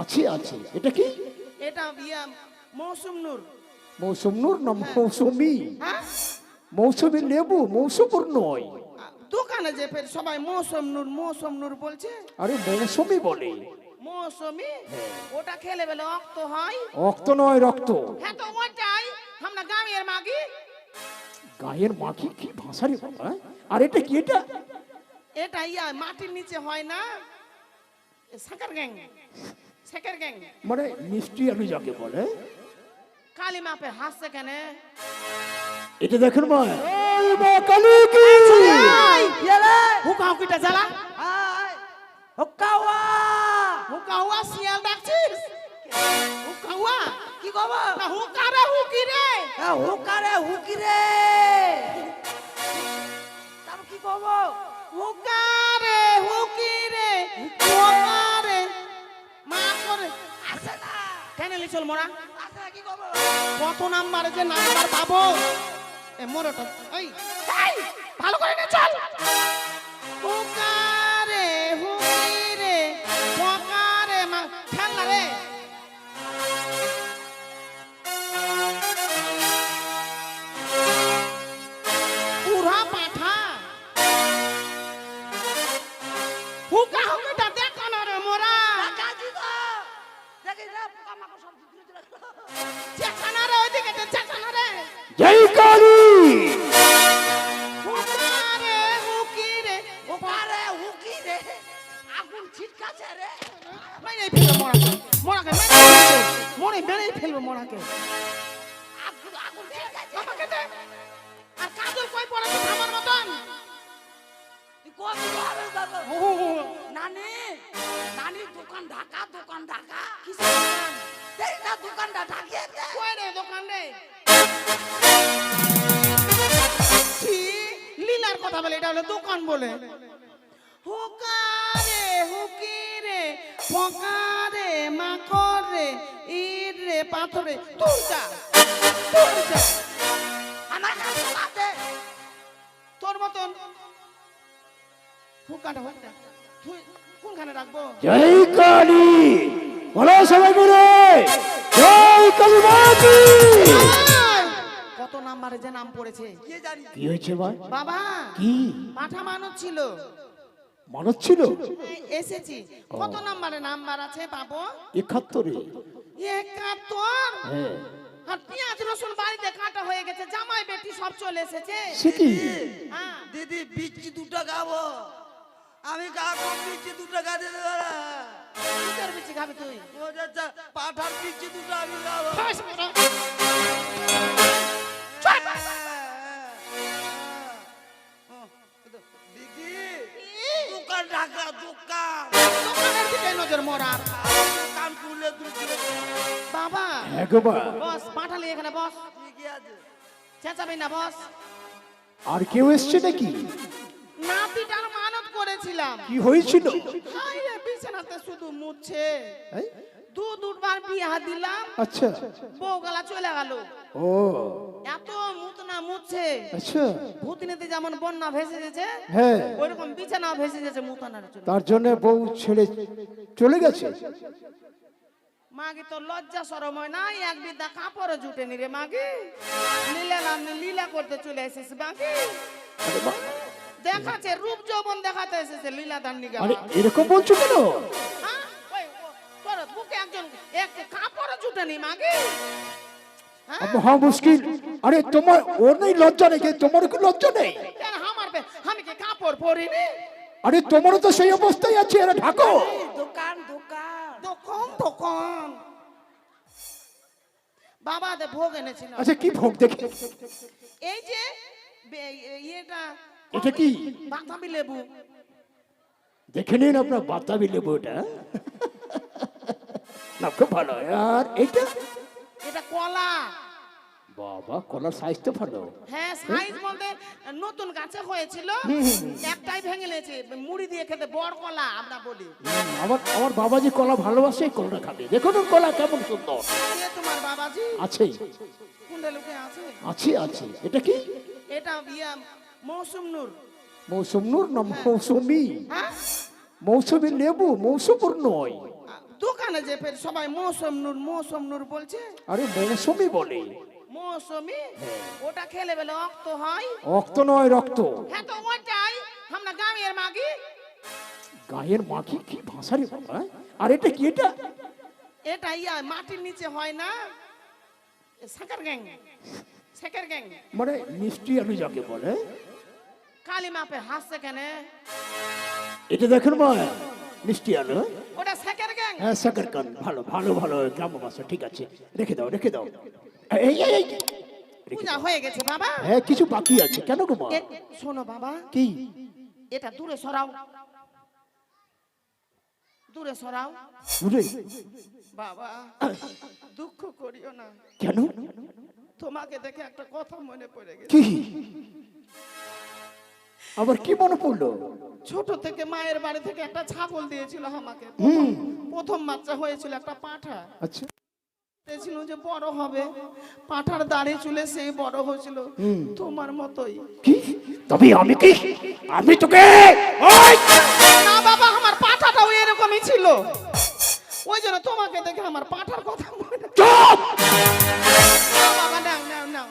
আছে আছে। এটা কি? এটা ইয়া মৌসুম নূর। মৌসুম নূর না মৌসুমি? হ্যাঁ? মৌসুমি লেবু মৌসুমুর নয়। দোকানে যে ফের সবাই মৌসুম নূর মৌসুম নূর বলছে। আরে মৌসুমি বলে। মৌসুমি? ওটা খেলে বেলে অক্ত হয়। রক্ত নয় রক্ত। হ্যাঁ তো ওটাই। আমরা গ্রামের মাগি। গায়ের মাখি কি ভাষা রে বাবা হ্যাঁ? আর এটা কি এটা? এটা ইয়া মাটির নিচে হয় না? সাকার গ্যাং সাকার গ্যাং মানে মিষ্টি আলু যাকে বলে কালী মাপে হাসছে কেন? এটা দেখেন মা। এই মা কালী কি? হুকা হুকিটা জ্বালা। হুক্কাওয়া হুকা হুয়া। শিয়াল ডাকছিস? হুকা হুয়া? কি খবর? না হুকা রে হুকি রে। হুকারে হুকিরে তার কি খবর? হুকা কেন চল মরা। না কত নাম্বার যে নাম্বার পাবো? এ মোরটা কথা বলে এটা হলো দোকান বলে। হুকারে হুকিরে পকারে মাকড়ে ইট রে পাথরে তুলটা তুলটা আমার কাছে আছে তোর মতন হুকাটা হুকটা তুই কোনখানে রাখব? জয় কালী। বলো সবাই বলে। জয় কালী মাতি কত নাম্বারে যে নাম পড়েছে? কে জানি? কি হয়েছে ভাই? বাবা কি? পাঠা মানুষ ছিল। মানত ছিল? এসেছি। কত নাম্বারে নাম্বার আছে বাবু? একাত্তরে। একাত্তর? হ্যাঁ। আর পেঁয়াজ রসুন বাড়িতে কাটা হয়ে গেছে জামাই বেটি সব চলে এসেছে। সে কি? হ্যাঁ। দিদি বিচি দুটো খাব। আমি কাকু বিচি দুটো খাতে দেবো না। কিসের বিচি খাবি তুই? ও যাচ্ছা পাঠার বিচি দুটো আমি খাব। ঢাকা দোকান দোকানের দিকে নজর মরার। দোকান খুলে দুটো বাবা। বস পাঠালি এখানে বস। ঠিকই আছে। চেঁচাবি না বস। আর কেউ এসছে নাকি? নাতিটার মানত করেছিলাম। কি হয়েছিল? হাই রে বিছানাতে শুধু মুছছে দু দুবার বিয়া দিলাম। আচ্ছা। বউ গলা চলে গেল। ও। মুতনা আচ্ছা। ভূতিনেতে যেমন বন্যা ভেসে গেছে হ্যাঁ। ওইরকম বিছানা ভেসে গেছে মুতানার জন্য। তার জন্য বউ ছেড়ে চলে গেছে। মাগে তো লজ্জা সরম হয় না এক বিদ্যা কাপড়ও জুটে নি রে মাগে লীলা নাম- লীলা করতে চলে এসেছে মাগে দেখাচ্ছে রূপ যৌবন দেখাতে এসেছে লীলা দান্নিকা আরে এরকম বলছো কেন? হ্যাঁ? ওই, তোর বুকে একজন এক কাপড়ও জুটে নি মাগে? মহা মুশকিল আরে তোমার ওর নেই লজ্জা নেই তোমার কি লজ্জা নেই আমার আমি কি কাপড় পরিনি আরে তোমারও তো সেই অবস্থায় আছে এরা ঢাকো দোকান দোকান দোকান দোকান বাবা দে ভোগ এনেছিল আচ্ছা কি ভোগ দেখে এই যে ইয়েটা এটা কি বাতাবি লেবু দেখে নিন আপনার বাতাবি লেবু এটা না খুব ভালো আর এটা এটা কলা। বাবা কলার সাইজ তো ভালো। হ্যাঁ সাইজ বলতে নতুন গাছে হয়েছিল একটাই ভেঙে নিয়েছে মুড়ি দিয়ে খেতে বড় কলা আমরা বলি। আমার আমার বাবা যে কলা ভালোবাসে কলাটা খাবে। দেখুন ওর কলা কেমন সুন্দর। কে তোমার বাবাজি? আছে। কুন্ডে লুকে আছে? আছে আছে। এটা কি? এটা ইয়া মৌসুম নূর। মৌসুম নূর না মৌসুমি? হ্যাঁ? মৌসুমি লেবু মৌসুমুর নয়। দোকানে যে ফের সবাই মৌসুম নূর মৌসুম নূর বলছে। আরে মৌসুমি বলে। মৌসুমি ওটা খেলে বেলে অক্ত হয়। রক্ত নয় রক্ত। হ্যাঁ তো ওটাই। আমরা গ্রামের মাগি। গায়ের মাখি কি ভাষা রে বাবা? হ্যাঁ? আর এটা কি এটা? এটা ইয়া মাটির নিচে হয় না? সাকার গ্যাং। সেকের গ্যাং। মানে মিষ্টি আলু যাকে বলে। কালী মাপে হাসছে কেন? এটা দেখেন মা মিষ্টি আলু। ওটা সেকের গ্যাং হ্যাঁ সাকার ভালো ভালো ভালো। গ্রাম ভাষা ঠিক আছে। রেখে দাও রেখে দাও। এই এই এই পূজা হয়ে গেছে বাবা। হ্যাঁ কিছু বাকি আছে। কেন গো মা? শোনো বাবা। কি? এটা দূরে সরাও। দূরে সরাও। দূরে? বাবা দুঃখ করিও না। কেন? তোমাকে দেখে একটা কথা মনে পড়ে গেছে। কি? আবার কি মনে পড়ল? ছোট থেকে মায়ের বাড়ি থেকে একটা ছাগল দিয়েছিল আমাকে। প্রথম বাচ্চা হয়েছিল একটা পাঠা। আচ্ছা। ছিল যে বড় হবে পাঠার দাঁড়িয়ে চলে সেই বড় হয়েছিল। তোমার মতোই। কি? তবে আমি কি? আমি তোকে ওই! না বাবা আমার পাঠাটাও এরকমই ছিল। ওই জন্য তোমাকে দেখে আমার পাঠার কথা মনে চুপ! বাবা নাও নাও নাও।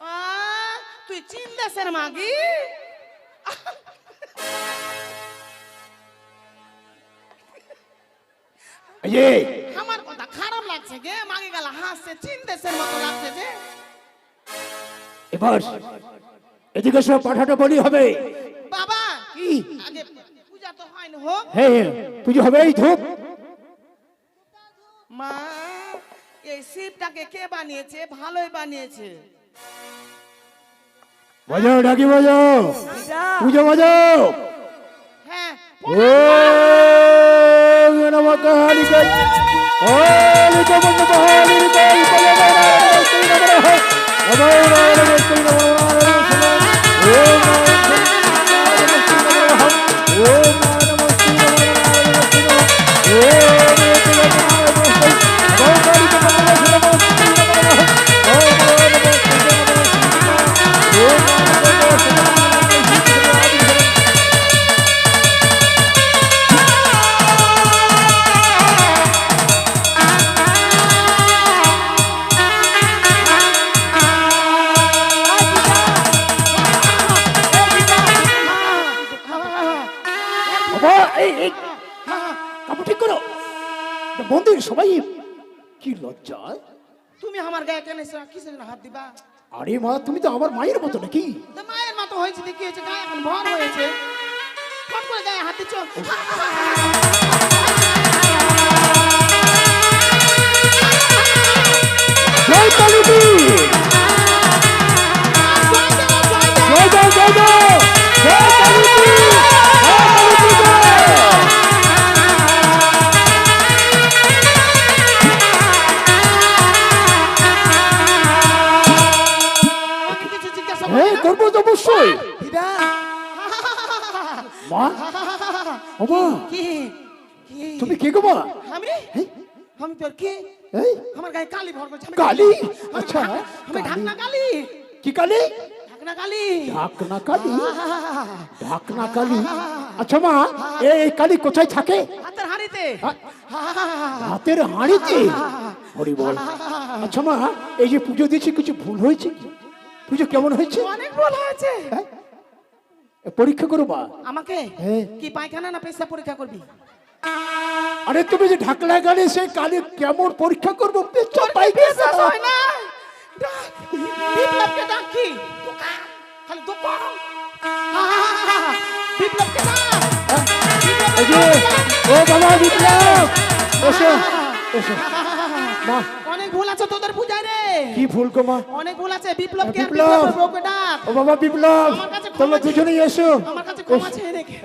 আ, তুই চীন দেশের মাগি? আমার কথা খারাপ লাগছে গে মাগে গেল হাসছে চীন দেশের মতো লাগছে যে। এবার এদিকে সব পাঠাটা বলি হবে। বাবা কি? আগে পূজা তো হয় না হোক হ্যাঁ, পুজো হবে এই ধূপ। মা এই শিবটাকে কে বানিয়েছে? ভালোই বানিয়েছে। বাজাও ডাকি বাজাও পুজো বাজাও হ্যাঁ ওম নমঃ কালিকায় নমঃ নমঃ নমঃ মায়ের মতো নাকি? মায়ের মতো হয়েছে দেখি হয়েছে গায়ে এখন ভর হয়েছে। ফট করে গায়ে হাতে দিচ্ছ। জয় কালীদি জয় জয়। জয় জয় জয় কালীদি জয়! কালীদি অবশ্যই। দিদা মা? ও মা। কি? কি? তুমি কে গো মা? আমি? আমি তোর কি? এই। আমার গায়ে কালি ভর করছে। কালি? আচ্ছা, আমি কালি। ঢাকনা কালি। কি কালী? ঢাকনা কালি। ঢাকনা কালী? ঢাকনা কালী? আচ্ছা মা এই এই কালী কোথায় থাকে? হাতের হাড়িতে? হাতের হাঁড়িতে? হরি বল। আচ্ছা মা এই যে পুজো দিয়েছি কিছু ভুল হয়েছে কি? পুজো কেমন হয়েছে? অনেক ভুল হয়েছে। হ্যাঁ? পরীক্ষা করো মা। আমাকে? হ্যাঁ। কি পায়খানা না পেশা পরীক্ষা করবি? আরে তুমি যে ঢাকলা গালে সেই কালী কেমন পরীক্ষা করব তোর কি হয় না। বিপ্লবকে ডাক। খালি দোকান বিপ্লবকে ডাক এই যে, ও বাবা বিপ্লব। এসো এসো মা। ভুল আছে তোদের পূজায় রে। কি ভুল গো মা? অনেক ভুল আছে বিপ্লবকে আর বিপ্লব। বউকে ডাক। ও বাবা বিপ্লব। আমার কাছে তোমরা দুজনেই এসো। আমার কাছে ক্ষমা চেয়ে রেখে।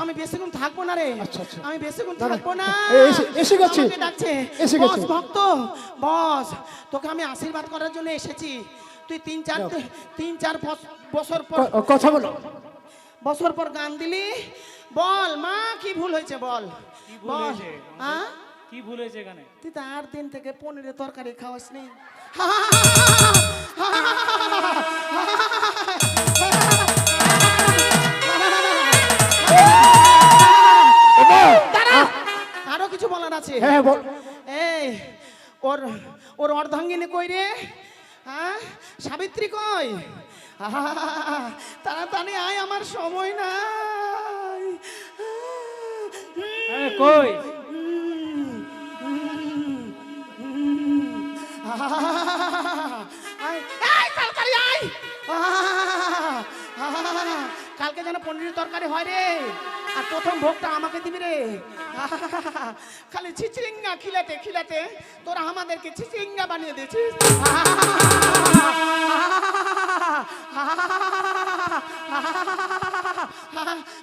আমি বেশিক্ষণ থাকব না রে। আচ্ছা, আচ্ছা। আমি বেশিক্ষণ থাকব না। এসে- এসে গেছে। ডাকছে। এসে বস গেছে। ভক্ত বস তোকে আমি আশীর্বাদ করার জন্য এসেছি। তুই তিন চার তিন চার বছর পর কথা বলো। বছর পর গান দিলি। বল মা কি ভুল হয়েছে বল। বল হ্যাঁ কি ভুল হয়েছে এখানে? তুই তো আট দিন থেকে পনিরের তরকারি খাওয়াস নি। বাবা, দাঁড়া বলার আছে? হ্যাঁ বল। এই ওর ওর অর্ধাঙ্গিনী কই রে? হ্যাঁ সাবিত্রী কই? তাড়াতাড়ি আয় আমার সময় নাই। হ্যাঁ কই? কালকে যেন পনিরের তরকারি হয় রে। আর প্রথম ভোগটা আমাকে দিবি রে। খালি ছিচিঙ্গা খিলাতে খিলাতে তোরা আমাদেরকে ছিচিঙ্গা বানিয়ে দিয়েছিস।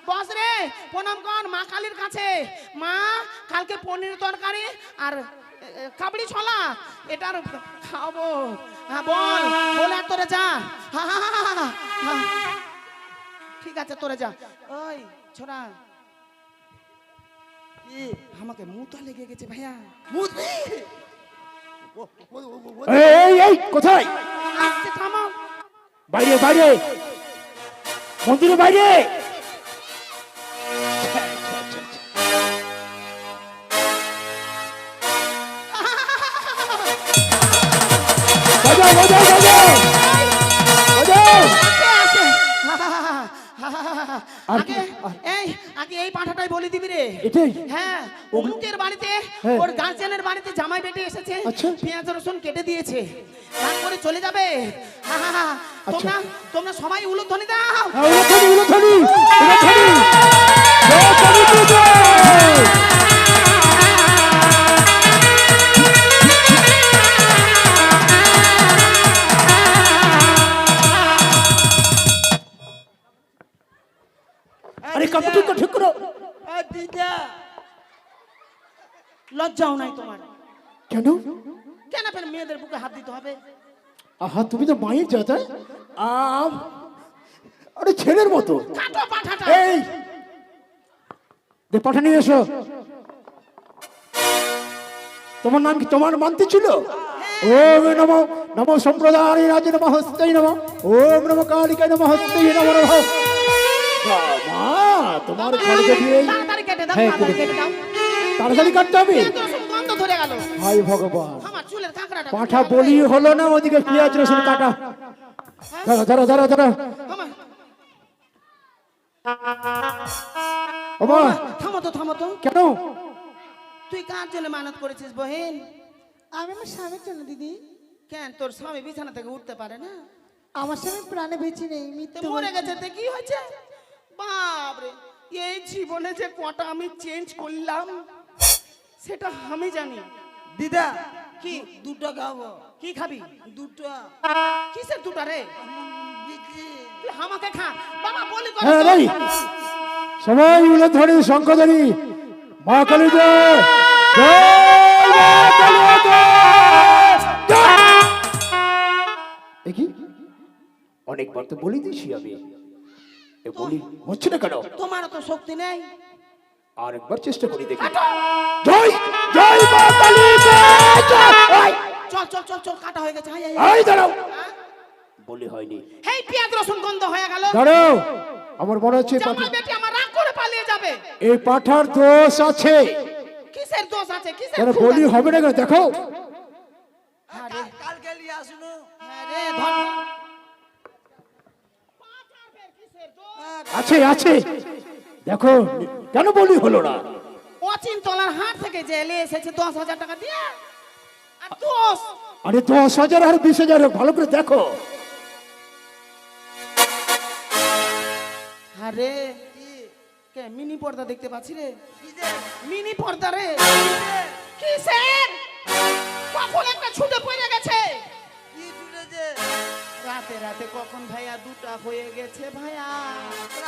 বস রে, প্রণাম কর মা কালীর কাছে। মা, কালকে পনির তরকারি আর কাবড়ি ছলা এটার খাব। হ্যাঁ বল বলে আর তোরে যা। ঠিক আছে তোরে যা। ওই ছোড়া। কি? আমাকে মুতা লেগে গেছে ভাইয়া। ও, এই এই কোথায়? আসছে থামো বাইরে বাইরে। মন্দিরের বাইরে। আগে এই আগে এই পাঁঠাটাই বলে দিবি রে। এটাই? হ্যাঁ অমুকের বাড়িতে হ্যাঁ। ওর গার্জেনের বাড়িতে জামাই বেটে এসেছে আচ্ছা। পেঁয়াজ রসুন কেটে দিয়েছে। তারপরে চলে যাবে। হা। তোমরা তোমরা সবাই উলুধ্বনি দাও। হ্যাঁ, উলুধ্বনি উলুধ্বনি উলুধ্বনি। লজ্জাও নাই তোমার। কেন? কেন ফের মেয়েদের বুকে হাত দিতে হবে? আহা তুমি তো মায়ের হ্যাঁ? আম আরে ছেলের মতো। কাটো পাঠাটা। এই। দে পাঠা নিয়ে এসো। তোমার নাম কি? তোমার মানতে ছিল? ওম নম নম সম্প্রদায় রাজ নম হস্তই নম। ওম নম কালিকায় নম হস্তই নম নম। মা তোমার খড়গে দিয়ে তাড়াতাড়ি কেটে দাও হ্যাঁ, তাড়াতাড়ি কেটে কেটে দাও। তাড়াতাড়ি কাটতে হবে। গন্ধ ধরে গেল। হাই ভগবান। আমার চুলের কাঁকড়াটা পাঠা বলি হলো না ওদিকে পেঁয়াজ রসুন কাটা? দাঁড়া দাঁড়া দাঁড়া আমার ওমা থামো তো থামো তো। কেন? তুই কার জন্য মানত করেছিস বহেন? আমি আমার স্বামীর জন্য দিদি। কেন তোর স্বামী বিছানা থেকে উঠতে পারে না? আমার স্বামী প্রাণে বেঁচে নেই তো মৃত্যু মরে গেছে তো কি হয়েছে? বাপরে এই জীবনে যে কটা আমি চেঞ্জ করলাম সেটা আমি জানি। দিদা কি? দুটো খাব। কি খাবি? দুটো। কিসের দুটো রে? আমাকে খা। বাবা বলি কর হ্যাঁ, তো। ভাই। সবাই উলধ্বনি শঙ্করী মা কালী জয় জয় মা কালী জয়! কি অনেকবার তো বলি দিয়েছি আমি। এ বলি হচ্ছে না কেন? তোমারও তো শক্তি নেই। আরেকবার চেষ্টা করি দেখি। জয় জয় মা কালী জয়! চল চল চল চল কাটা হয়ে গেছে। আয়, আয়, আয়। এই দাঁড়াও। হ্যাঁ? বলি হয়নি। এই পেঁয়াজ রসুন গন্ধ হয়ে গেল। দাঁড়াও। আমার মনে হচ্ছে পাঠা- বেটি আমার রাগ করে পালিয়ে যাবে। এই পাঠার দোষ আছে। কিসের দোষ আছে? কিসের বলি হবে না কেন? দেখো। হ্যাঁ কালকে আসুন। হ্যাঁ ধর। দোষ? আছে আছে। দেখো কেন বলি হলো না? অচিন তলার হাট থেকে যে এলে এসেছে দশ হাজার টাকা দিয়ে। আর দোষ আরে দশ হাজার আর বিশ হাজার ভালো করে দেখো। আরে কে? মিনি পর্দা দেখতে পাচ্ছি রে। কি যে মিনি পর্দা রে। কিসের? কখন একটা ছুটে পড়ে গেছে। কি ছুটেছে রাতে রাতে কখন ভাইয়া দুটা হয়ে গেছে ভাইয়া?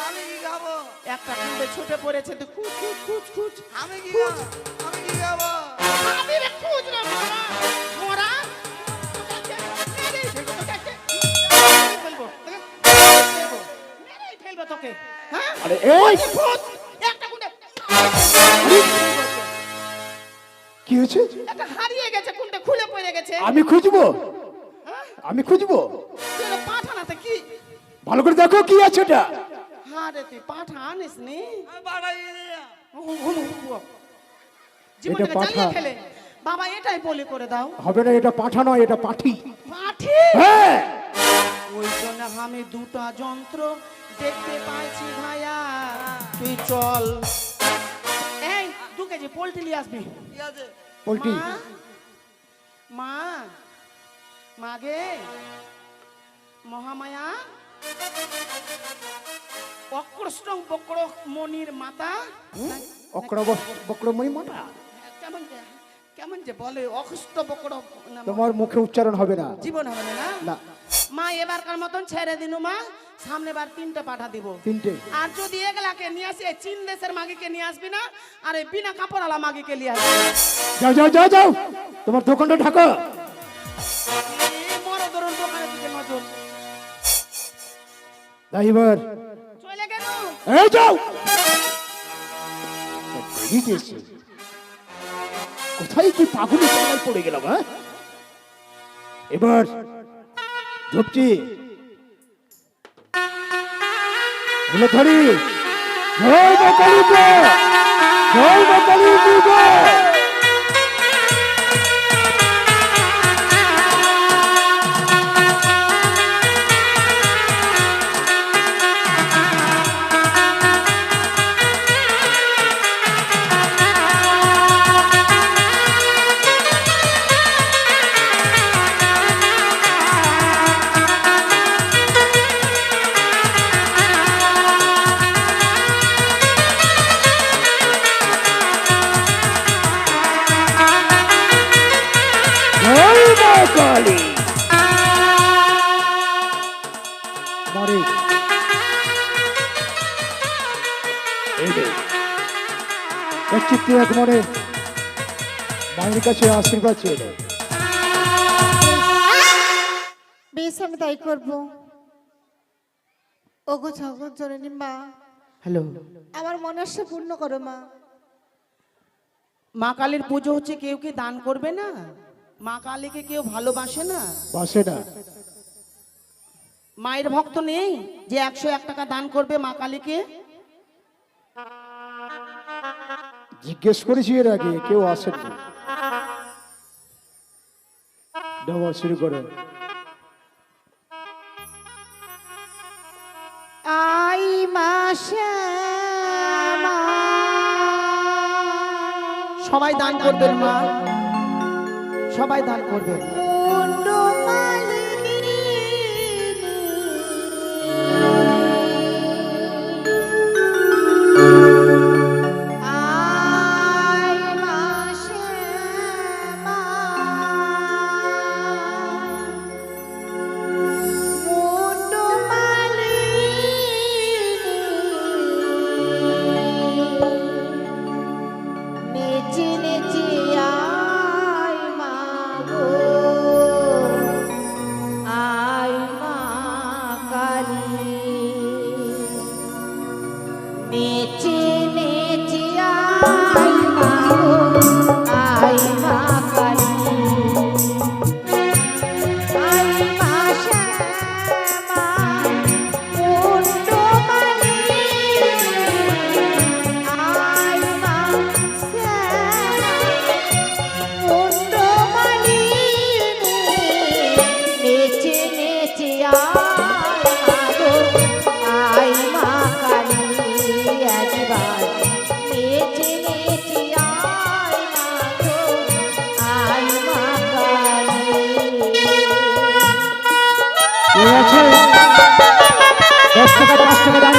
আমি কি খাব? একটা কুঁড়ে ছুটে পড়েছে তো কুচ কুচ কুচ কুচ। আমি কি খাব? আমি কি খাব? আমি রে কুচ রে মোরা মোরা। তোকে হ্যাঁ? আরে এই! ভূত, একটা কুঁড়ে কি হয়েছে? একটা হারিয়ে গেছে খুলে পড়ে গেছে। আমি খুঁজবো? হ্যাঁ? আমি খুঁজবো? তুই পাঠানাতে কি ভালো করে দেখো কি আছে এটা। হ্যাঁ রে তুই পাঠা আনিস নি খেলে বাবা এটাই বলি করে দাও হবে না এটা পাঠা নয় এটা পাঠি। পাঠি হ্যাঁ। ওই জন্য আমি দুটা যন্ত্র দেখতে পাইছি ভাইয়া। তুই চল। এই দু কেজি পোল্ট্রি নিয়ে আসবি। মা, মা মাগে মহামায়া। অক্রষ্টং বক্র মনির মাতা। অক্র বক্রমণি মাটা কেমন যে কেমন যে বলে অখষ্ট বক্র তোমার মুখে উচ্চারণ হবে না। জীবন হবে না না? মা এবারকার মতন ছেড়ে দিনু মা। সামনে বার তিনটে পাঠা দিব। তিনটে। আর যদি এগুলাকে নিয়ে আসি চীন দেশের মাগিকে নিয়ে আসবি না আর এই বিনা কাপড়ওয়ালা মাগিকে নিয়ে আসবি যাও যাও যাও তোমার দোকানটা ঢাকো। ড্রাইভার চলে গেল। এই যাও। কোথায় কি পাগুলি পড়ে গেলাম হ্যাঁ? এবার হলো ধরি। জয় মা কালী জয়! জয় মা কালী এক মনে মায়ের কাছে আশীর্বাদ চেয়ে। বেশ আমি তাই করব। ওগো ঝগড় জননী মা হ্যালো। আমার মনে আশা পূর্ণ করো মা। মা কালীর পুজো হচ্ছে কেউ কি দান করবে না? মা কালীকে কেউ ভালোবাসে না? বাসে না। মায়ের ভক্ত নেই যে একশো এক টাকা দান করবে মা কালীকে? জিজ্ঞেস করেছি এর আগে কেউ আসেনি দেওয়া শুরু করো আই মাসা সবাই দান করবেন মা। সবাই দান করবেন। টাকা দান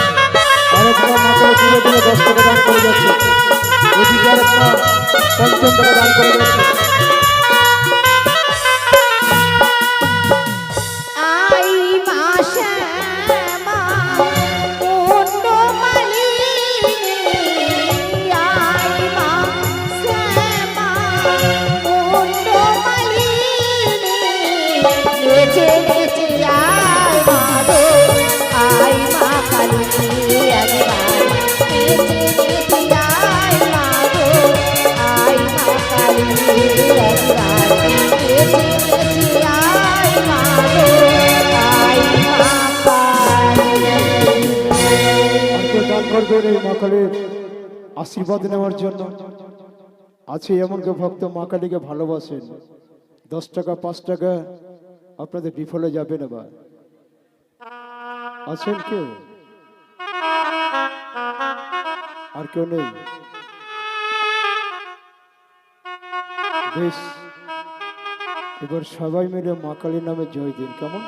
টাকা না করে ধীরে ধীরে দশ টাকা পঞ্চম টাকা দান করে যাচ্ছে কেউ দান করবেন এই মা আশীর্বাদ নেওয়ার জন্য আছে এমন কেউ ভক্ত মা কালীকে ভালোবাসেন। দশ টাকা, পাঁচ টাকা আপনাদের বিফলে যাবে না বা আছেন কেউ? আর কেউ নেই? বেশ। এবার সবাই মিলে মা কালীর নামে জয় দিন, কেমন?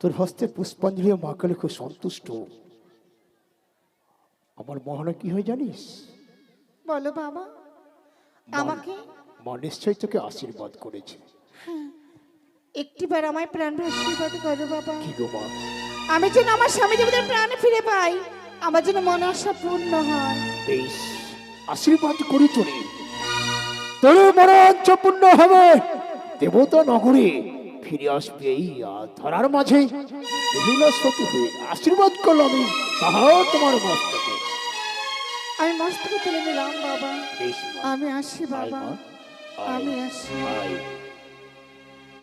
তোর হস্তে পুষ্পাঞ্জলি মা কালী খুব সন্তুষ্ট। আমার মহানা কি হয় জানিস? বলো বাবা। আমাকে? মা নিশ্চয়ই তোকে আশীর্বাদ করেছে। একটিবার আমায় প্রাণ আশীর্বাদ করো বাবা। কি গো মা? আমি যেন আমার স্বামী দেবতার প্রাণ ফিরে পাই আমার যেন মনে আশা পূর্ণ হয়। বেশ আশীর্বাদ করি তোরে। তোর মনোচ্ছ পূর্ণ হবে দেবতা নগরে। ফিরে আসবে এই ধরার মাঝে হয়ে আশীর্বাদ করল আমি। তাহাও তোমার মস্তকে। আমি মস্তকে তুলে নিলাম বাবা। আমি আসি বাবা। আমি আসি।